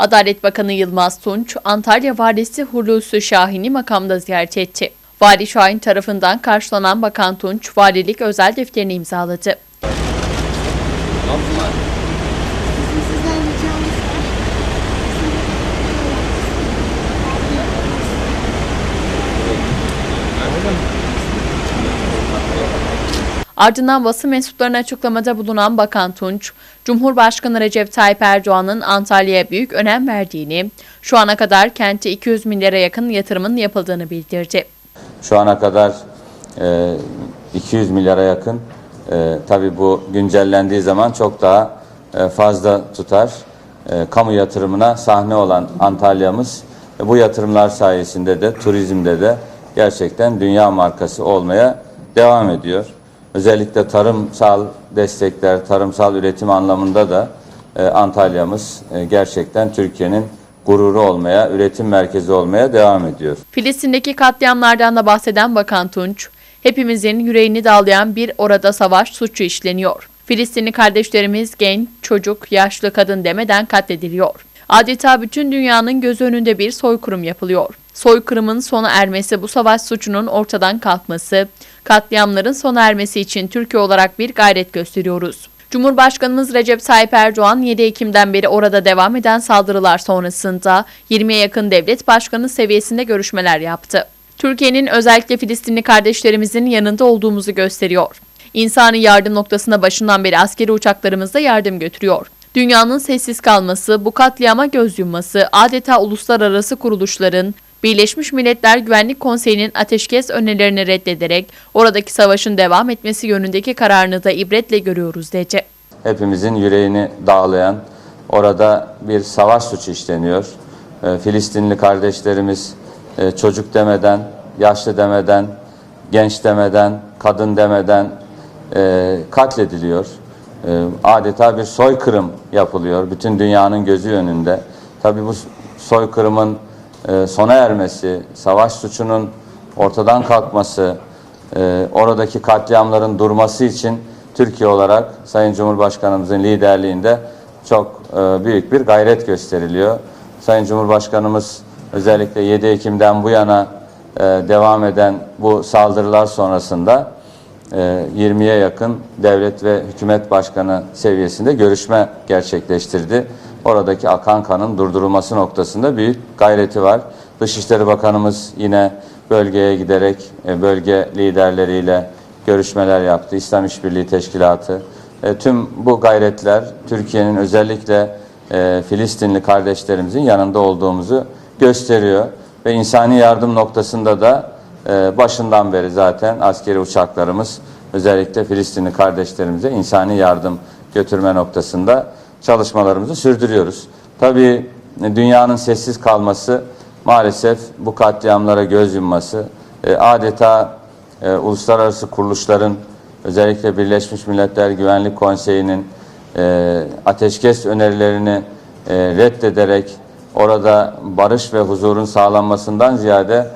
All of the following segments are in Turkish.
Adalet Bakanı Yılmaz Tunç, Antalya Valisi Hulusi Şahin'i makamda ziyaret etti. Vali Şahin tarafından karşılanan Bakan Tunç, valilik özel defterini imzaladı. Sizden Ardından basın mensuplarına açıklamada bulunan Bakan Tunç, Cumhurbaşkanı Recep Tayyip Erdoğan'ın Antalya'ya büyük önem verdiğini, şu ana kadar kente 200 milyara yakın yatırımın yapıldığını bildirdi. Şu ana kadar e, 200 milyara yakın. E, tabii bu güncellendiği zaman çok daha e, fazla tutar. E, kamu yatırımına sahne olan Antalya'mız e, bu yatırımlar sayesinde de turizmde de gerçekten dünya markası olmaya devam ediyor. Özellikle tarımsal destekler, tarımsal üretim anlamında da e, Antalya'mız e, gerçekten Türkiye'nin gururu olmaya, üretim merkezi olmaya devam ediyor. Filistin'deki katliamlardan da bahseden Bakan Tunç, hepimizin yüreğini dağlayan bir orada savaş suçu işleniyor. Filistinli kardeşlerimiz genç, çocuk, yaşlı, kadın demeden katlediliyor. Adeta bütün dünyanın göz önünde bir soykırım yapılıyor. Soykırımın sona ermesi, bu savaş suçunun ortadan kalkması, katliamların sona ermesi için Türkiye olarak bir gayret gösteriyoruz. Cumhurbaşkanımız Recep Tayyip Erdoğan 7 Ekim'den beri orada devam eden saldırılar sonrasında 20'ye yakın devlet başkanı seviyesinde görüşmeler yaptı. Türkiye'nin özellikle Filistinli kardeşlerimizin yanında olduğumuzu gösteriyor. İnsani yardım noktasına başından beri askeri uçaklarımızla yardım götürüyor. Dünyanın sessiz kalması, bu katliama göz yumması, adeta uluslararası kuruluşların, Birleşmiş Milletler Güvenlik Konseyi'nin ateşkes önerilerini reddederek oradaki savaşın devam etmesi yönündeki kararını da ibretle görüyoruz dedi. hepimizin yüreğini dağlayan, orada bir savaş suçu işleniyor. E, Filistinli kardeşlerimiz e, çocuk demeden, yaşlı demeden, genç demeden, kadın demeden e, katlediliyor. E, adeta bir soykırım yapılıyor. Bütün dünyanın gözü önünde. Tabii bu soykırımın e, sona ermesi, savaş suçunun ortadan kalkması, e, oradaki katliamların durması için Türkiye olarak Sayın Cumhurbaşkanımızın liderliğinde çok e, büyük bir gayret gösteriliyor. Sayın Cumhurbaşkanımız özellikle 7 Ekim'den bu yana devam eden bu saldırılar sonrasında e, 20'ye yakın devlet ve hükümet başkanı seviyesinde görüşme gerçekleştirdi. Oradaki akan kanın durdurulması noktasında büyük gayreti var. Dışişleri Bakanımız yine bölgeye giderek e, bölge liderleriyle görüşmeler yaptı. İslam İşbirliği Teşkilatı. E, Tüm bu gayretler Türkiye'nin özellikle e, Filistinli kardeşlerimizin yanında olduğumuzu gösteriyor. Ve insani yardım noktasında da başından beri zaten askeri uçaklarımız özellikle Filistinli kardeşlerimize insani yardım götürme noktasında çalışmalarımızı sürdürüyoruz. Tabii dünyanın sessiz kalması maalesef bu katliamlara göz yumması e, adeta e, uluslararası kuruluşların özellikle Birleşmiş Milletler Güvenlik Konseyi'nin e, ateşkes önerilerini reddederek orada barış ve huzurun sağlanmasından ziyade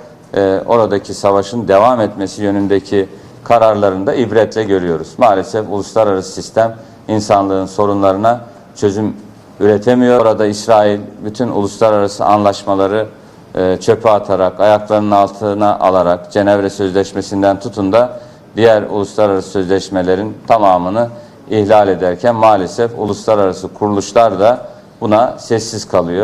oradaki savaşın devam etmesi yönündeki kararlarını da ibretle görüyoruz. Maalesef uluslararası sistem insanlığın sorunlarına çözüm üretemiyor. Orada İsrail bütün uluslararası anlaşmaları e, çöpe atarak, ayaklarının altına alarak Cenevre Sözleşmesi'nden tutun da diğer uluslararası sözleşmelerin tamamını ihlal ederken maalesef uluslararası kuruluşlar da buna sessiz kalıyor.